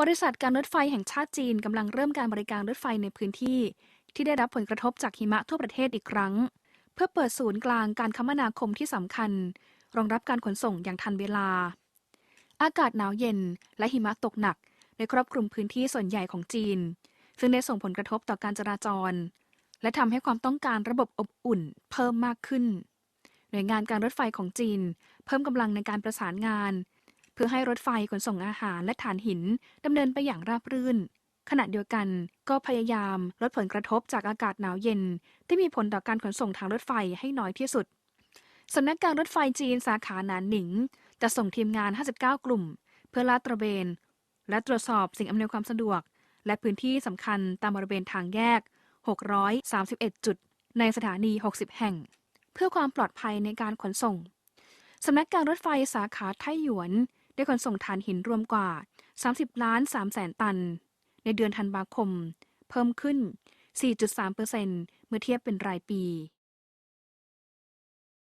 บริษัทการรถไฟแห่งชาติจีนกำลังเริ่มการบริการรถไฟในพื้นที่ ที่ได้รับผลกระทบจากหิมะทั่วประเทศอีกครั้ง เพื่อเปิดศูนย์กลางการคมนาคมที่สำคัญ รองรับการขนส่งอย่างทันเวลา อากาศหนาวเย็นและหิมะตกหนักได้ครอบคลุมพื้นที่ส่วนใหญ่ของจีน ซึ่งได้ส่งผลกระทบต่อการจราจร และทำให้ความต้องการระบบอบอุ่นเพิ่มมากขึ้น หน่วยงานการรถไฟของจีน เพิ่มกำลังในการประสานงาน พื่อให้รถไฟขนส่งอาหารและถ่านหินดำเนินไปอย่างราบรื่น ขณะเดียวกันก็พยายามลดผลกระทบจากอากาศหนาวเย็น ที่มีผลต่อการขนส่งทางรถไฟให้น้อยที่สุดสำนักการรถไฟจีนสาขาหนานหนิง จะส่งทีมงาน 59 กลุ่ม เพื่อลาดตระเวน และตรวจสอบสิ่งอำนวยความสะดวก และพื้นที่สำคัญตามบริเวณทางแยก 631 จุด ในสถานี 60 แห่ง เพื่อความปลอดภัยในการขนส่งสำนักการรถไฟสาขาไทหยวน ได้ขนส่งถ่านหินรวมกว่า 30 ล้าน3แสนตัน ในเดือนธันวาคม เพิ่มขึ้น 4.3%เมื่อเทียบเป็นรายปี